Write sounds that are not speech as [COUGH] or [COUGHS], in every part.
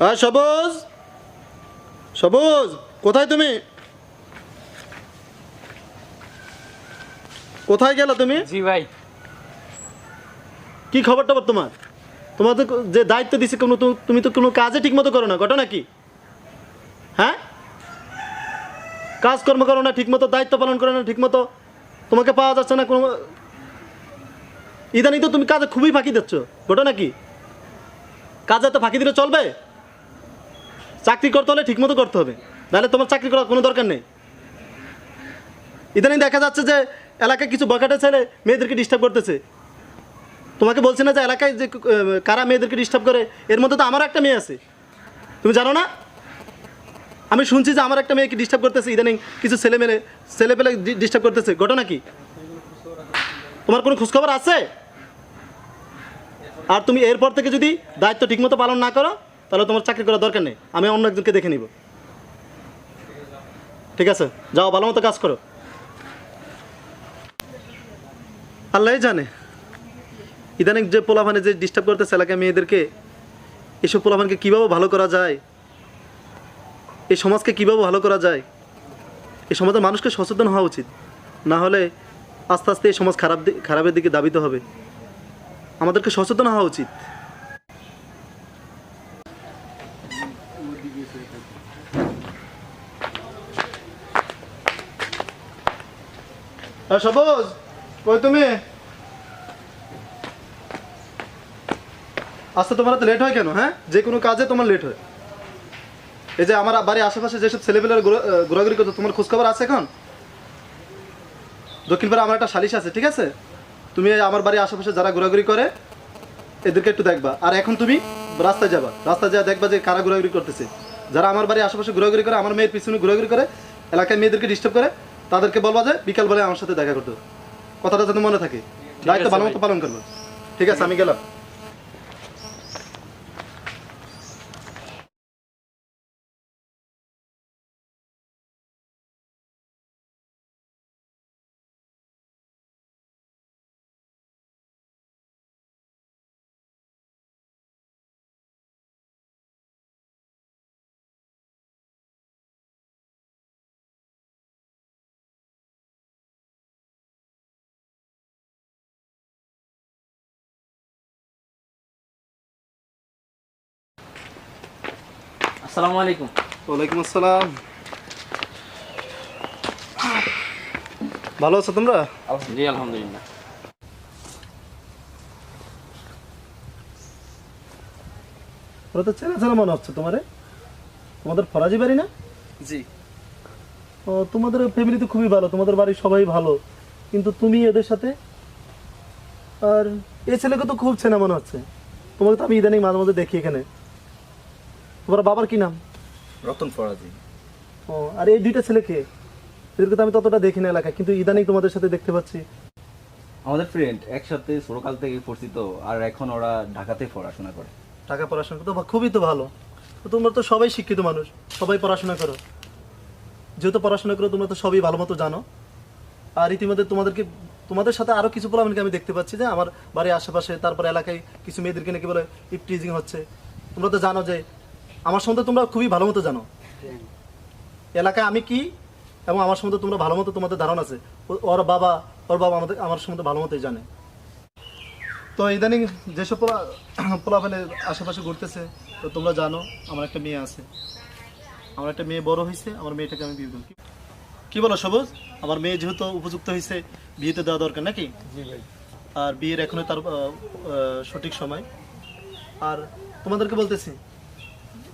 হ্যাঁ সবুজ। সবুজ কোথায় তুমি? কোথায় গেল তুমি? জি ভাই। কি খবর টবর তোমার তোমাদের যে দায়িত্ব দিছে কোনো তুমি তো কোনো কাজে ঠিক মতো করো না ঘটনা কি? হ্যাঁ? কাজকর্ম করো না ঠিক মতো দায়িত্ব পালন করো না ঠিক মতো তোমাকে পাওয়া যাচ্ছে না কোনো ইদানিং তো তুমি কাজে খুবই ফাঁকি দিচ্ছ ঘটনা কি? কাজে তো ফাঁকি দিলে চলবে? চাকরি করতে হলে ঠিক মতো করতে হবে। নাহলে তোমার চাকরি করার কোনো দরকার নেই। ইদানিং দেখা যাচ্ছে যে এলাকায় কিছু বকাটে ছেলে মেয়েদেরকে ডিস্টার্ব করতেছে। তোমাকে বলছি না যে এলাকায় যে কারা মেয়েদেরকে ডিস্টার্ব করে, এর মধ্যে তো আমার একটা মেয়ে আছে। তুমি জানো না? আমি শুনছি যে আমার একটা মেয়েকে ডিস্টার্ব করতেছে ইদানিং কিছু ছেলে মেলে, ছেলে পেলে ডিস্টার্ব করতেছে। ঘটনা কি? তোমার কোনো খোঁজখবর আছে? আর তুমি এরপর থেকে যদি দায়িত্ব ঠিকমতো পালন না করো তাহলে তোমার চাকরি করার দরকার নেই। আমি অন্য একজনকে দেখে নিব। ঠিক আছে? যাও, ভালো মতো কাজ করো। আল্লাহ জানে। ইদানিং যে পোলাভানে যে ডিস্টার্ব করতেছে এলাকায় মেয়েদেরকে, এসব পোলাভানকে কীভাবে ভালো করা যায়? এই সমাজকে কীভাবে ভালো করা যায়? এই সমাজের মানুষকে সচেতন হওয়া উচিত। না হলে আস্তে আস্তে এই সমাজ খারাপ খারাপের দিকে দাবিত হবে। আমাদেরকে সচেতন হওয়া উচিত আর সবুজ, কই তুমি? আসতে, তোমার তো লেট হয় কেন হ্যাঁ? যে কোনো কাজে তোমার লেট হয়। এই যে আমার বাড়ির আশেপাশে যেসব ছেলেপেলের ঘোরাঘুরি করতো, তোমার খোঁজখবর আছে এখন? দক্ষিণপাড়া আমার একটা সালিশ আছে, ঠিক আছে? তুমি আমার বাড়ির আশেপাশে যারা ঘোরাঘুরি করে এদেরকে একটু দেখবা। আর এখন তুমি রাস্তায় যাবা। রাস্তায় যা দেখবা যে কারা ঘোরাঘুরি করতেছে। যারা আমার বাড়ির আশেপাশে ঘোরাঘুরি করে আমার মেয়ের পিছনে ঘোরাঘুরি করে এলাকায় মেয়েদেরকে ডিস্টার্ব করে তাদেরকে বলবা যে বিকালবেলায় আমার সাথে দেখা করতে। কথাটা যাতে মনে থাকে। দায়িত্ব ভালো মতো পালন করব। ঠিক আছে আমি গেলাম। আসসালামু আলাইকুম। ওয়ালাইকুম আসসালাম। ভালো আছো তোমরা? জি আলহামদুলিল্লাহ। ওরা তো চেনা চেনা মনে হচ্ছে তোমারে। তোমাদের ফরাজি বাড়ি না? জি। ও তোমাদের ফ্যামিলি তো খুবই ভালো তোমাদের বাড়ির সবাই ভালো। কিন্তু তুমি এদের সাথে? আর এই ছেলেকে তো খুব চেনা মনে হচ্ছে। তোমাকে তো আমি ইদানিং মাঝে মাঝে দেখি এখানে। তোমার বাবার কি নাম? রতন ফরাজি। ও আর এই দুইটা ছেলে কে এদেরকে তো আমি ততটা দেখি না এলাকায় কিন্তু ইদানিং তোমাদের সাথে দেখতে পাচ্ছি। আমাদের ফ্রেন্ড একসাথে ছোটকাল থেকে পরিচিত আর এখন ওরা ঢাকাতে পড়াশোনা করে। টাকা পড়াশোনা তো খুবই তো ভালো। তো তোমরা তো সবাই শিক্ষিত মানুষ সবাই পড়াশোনা করো। যেহেতু পড়াশোনা করো তোমরা তো সবই ভালো মতো জানো। আর ইতিমধ্যে তোমাদেরকে তোমাদের সাথে আরও কিছু পোলামেনকে আমি দেখতে পাচ্ছি যে আমার বাড়ির আশেপাশে তারপর এলাকায় কিছু মেয়েদেরকে নাকি বলে ইপটিজিং হচ্ছে। তোমরা তো জানো যে আমার সম্বন্ধে তোমরা খুবই ভালো মতো জানো। এলাকায় আমি কি এবং আমার সম্বন্ধে তোমরা ভালো মতো তোমাদের ধারণা আছে। ওর বাবা ওর বাবা আমাদের আমার সম্বন্ধে ভালো মতোই জানে। তো ইদানিং যেসব পোলা পোলা ফেলে আশেপাশে ঘুরতেছে তো তোমরা জানো আমার একটা মেয়ে আছে। আমার একটা মেয়ে বড় হয়েছে আমার মেয়েটাকে আমি বিয়ে দেবো কি- বলো সবুজ? আমার মেয়ে যেহেতু উপযুক্ত হয়েছে বিয়েতে দেওয়া দরকার নাকি? আর বিয়ের এখনও তার সঠিক সময়। আর তোমাদেরকে বলতেছি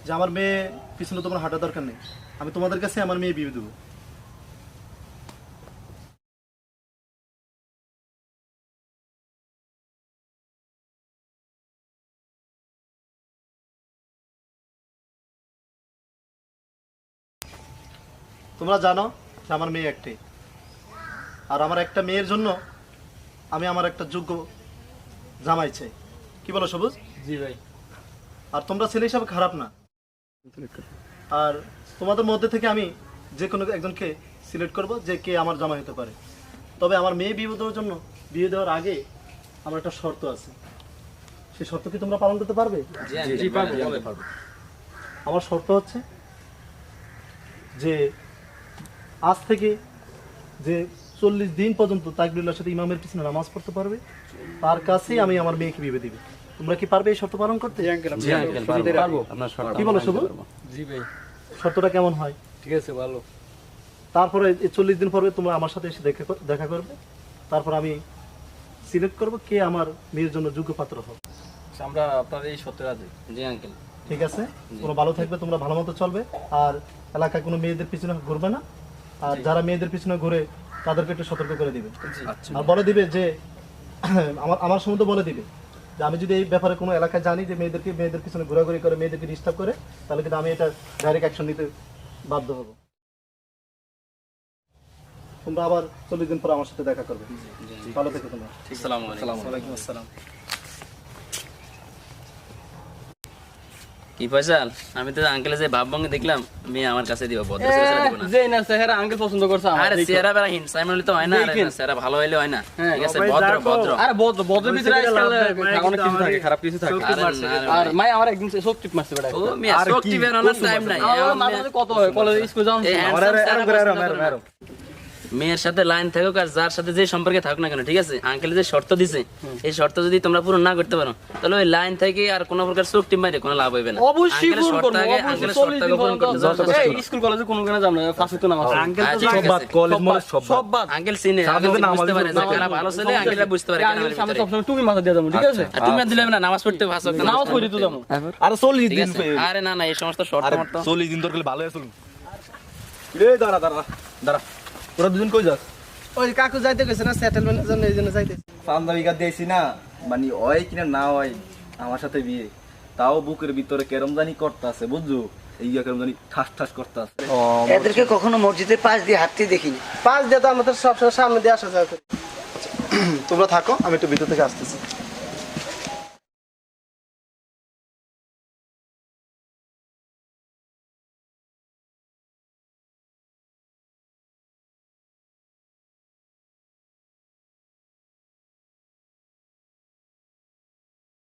যে আমার মেয়ে পিছনে তোমার হাঁটা দরকার নেই। আমি তোমাদের কাছে আমার মেয়ে বিয়ে দেবো। তোমরা জানো যে আমার মেয়ে একটাই আর আমার একটা মেয়ের জন্য আমি আমার একটা যোগ্য জামাই চাই। কি বলো সবুজ? জি ভাই। আর তোমরা ছেলে হিসাবে খারাপ না। আর তোমাদের মধ্যে থেকে আমি যে কোনো একজনকে সিলেক্ট করব যে কে আমার জামাই হতে পারে। তবে আমার মেয়ে বিয়ে দেওয়ার জন্য বিয়ে দেওয়ার আগে আমার একটা শর্ত আছে। সেই শর্ত কি তোমরা পালন করতে পারবে। আমার শর্ত হচ্ছে যে আজ থেকে যে চল্লিশ দিন পর্যন্ত তাকবিরুল্লাহর সাথে ইমামের পিছনে নামাজ পড়তে পারবে তার কাছেই আমি আমার মেয়েকে বিয়ে দিবে। তোমরা কি পারবে এই শর্ত পালন করতে? জি আঙ্কেল পারব। পারব আপনার শর্ত কি বলো শুভ? জি ভাই। শর্তটা কেমন হয়? ঠিক আছে ভালো। তারপরে চল্লিশ দিন পরে তোমরা আমার সাথে এসে দেখা করবে। তারপর আমি সিলেক্ট করব কে আমার মেয়ের জন্য যোগ্য পাত্র হবে। আমরা আপনার এই সত্যি রাজি। জি আঙ্কেল। ঠিক আছে? তোমরা ভালো থাকবে তোমরা ভালো মতো চলবে। আর এলাকায় কোনো মেয়েদের পিছনে ঘুরবে না। আর যারা মেয়েদের পিছনে ঘুরে তাদেরকে একটু সতর্ক করে দিবে। আর বলে দিবে যে [COUGHS] আমার আমার সম্বন্ধে বলে দিবে। যে আমি যদি এই ব্যাপারে কোনো এলাকায় জানি যে মেয়েদেরকে মেয়েদের পিছনে ঘোরাঘুরি করে মেয়েদেরকে ডিস্টার্ব করে তাহলে কিন্তু আমি এটা ডাইরেক্ট অ্যাকশন নিতে বাধ্য হব। তোমরা আবার চল্লিশ দিন পর আমার সাথে দেখা করবে। ভালো থেকো তোমরা। আসসালামু আলাইকুম। আসসালাম। কি ফয়সাল? আমি তো আঙ্কেলে যে ভাব ভঙ্গি দেখলাম মেয়ে আমার কাছে দিব ভদ্র ছেলে দিব না। যে না চেহারা আঙ্কেল পছন্দ করছে আমার আরে। চেহারা বেড়া হিংসাই হলে তো হয় না আরে। চেহারা ভালো হইলে হয় না। হ্যাঁ, ঠিক আছে ভদ্র ভদ্র। আরে বদ বদের ভিতরে আজকাল অনেক কিছু থাকে খারাপ কিছু থাকে। আরে আর মাই আমার একদিন চোখ টিপ মারছে বেটা ও মেয়ে চোখ টিপে রানার টাইম নাই। আমার মাঝে কত হয় কলেজ স্কুল চেহারা পছন্দ করে না। মেয়ের সাথে লাইন থাকুক আর যার সাথে যে সম্পর্কে থাকুক না কেন ঠিক আছে? আঙ্কেল যে শর্ত দিছে এই শর্ত যদি তোমরা পূরণ না করতে পারো তাহলে ওই লাইন থেকে আর কোনো প্রকার চোখ টিপ মারে কোনো লাভ হইবে না। অবশ্যই পূরণ করব চল্লিশ শর্ত পূরণ করতে এই স্কুল কলেজে কোনো কেন যাম না? ফাঁসি তো নামাজ হ্যাঁ, ঠিক সব বাদ কলেজ মলেজ সব বাদ। সব বাদ আঙ্কেল চিনে আঙ্কেল বুঝতে পারে যে কারা ভালো ছেলে আঙ্কেলরা বুঝতে পারে আঙ্কেল সামনে ভিতরে। সবসময় তুমি মাথা দিয়ে যাব ঠিক আছে? আর তুমি দিলে না নামাজ পড়তে ভাষা নামাজ পড়ি তো যাব। আর চল্লিশ ঠিক দিন আরে না না এই সমস্ত শর্ত আরে মর্ত। চল্লিশ দিন তোর গেলে ভালো আছে। রে দাঁড়া দাঁড়া দাঁড়া। তোরা দুজন কই যাস? ওই কাকু যাইতে গেছে না সেটেলমেন্টের জন্য এই জন্য যাইতে বিঘা দিয়েছি না মানে হয় কিনা না হয় আমার সাথে বিয়ে। তাও বুকের ভিতরে কেরম জানি করতে বুঝছ? এই কেরম জানি ঠাস ঠাস করতে আছে এদেরকে কখনো মসজিদের পাশ দিয়ে হাঁটতে দেখিনি। পাঁচ দিয়ে তো আমাদের সবসময় সামনে দিয়ে আসা যাওয়া তোমরা থাকো আমি একটু ভিতর থেকে আসতেছি।